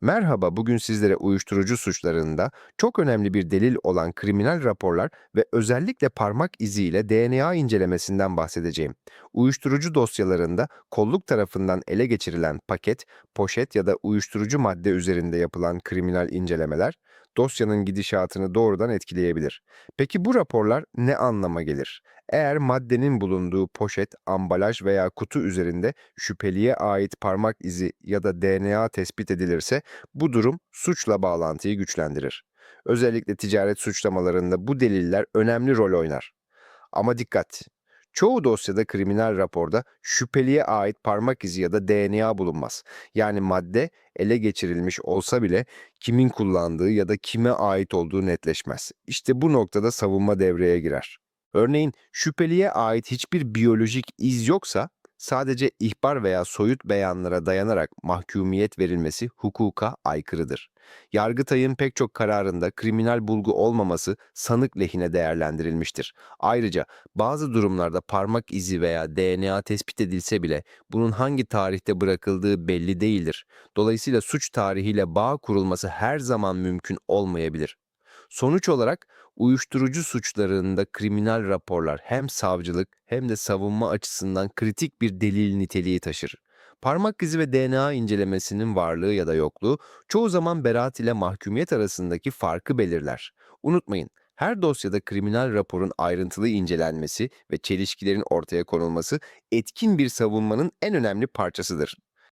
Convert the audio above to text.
Merhaba, bugün sizlere uyuşturucu suçlarında çok önemli bir delil olan kriminal raporlar ve özellikle parmak iziyle DNA incelemesinden bahsedeceğim. Uyuşturucu dosyalarında kolluk tarafından ele geçirilen paket, poşet ya da uyuşturucu madde üzerinde yapılan kriminal incelemeler dosyanın gidişatını doğrudan etkileyebilir. Peki bu raporlar ne anlama gelir? Eğer maddenin bulunduğu poşet, ambalaj veya kutu üzerinde şüpheliye ait parmak izi ya da DNA tespit edilirse bu durum suçla bağlantıyı güçlendirir. Özellikle ticaret suçlamalarında bu deliller önemli rol oynar. Ama dikkat! Çoğu dosyada kriminal raporda şüpheliye ait parmak izi ya da DNA bulunmaz. Yani madde ele geçirilmiş olsa bile kimin kullandığı ya da kime ait olduğu netleşmez. İşte bu noktada savunma devreye girer. Örneğin şüpheliye ait hiçbir biyolojik iz yoksa sadece ihbar veya soyut beyanlara dayanarak mahkumiyet verilmesi hukuka aykırıdır. Yargıtay'ın pek çok kararında kriminal bulgu olmaması sanık lehine değerlendirilmiştir. Ayrıca bazı durumlarda parmak izi veya DNA tespit edilse bile bunun hangi tarihte bırakıldığı belli değildir. Dolayısıyla suç tarihiyle bağ kurulması her zaman mümkün olmayabilir. Sonuç olarak uyuşturucu suçlarında kriminal raporlar hem savcılık hem de savunma açısından kritik bir delil niteliği taşır. Parmak izi ve DNA incelemesinin varlığı ya da yokluğu çoğu zaman beraat ile mahkumiyet arasındaki farkı belirler. Unutmayın, her dosyada kriminal raporun ayrıntılı incelenmesi ve çelişkilerin ortaya konulması etkin bir savunmanın en önemli parçasıdır.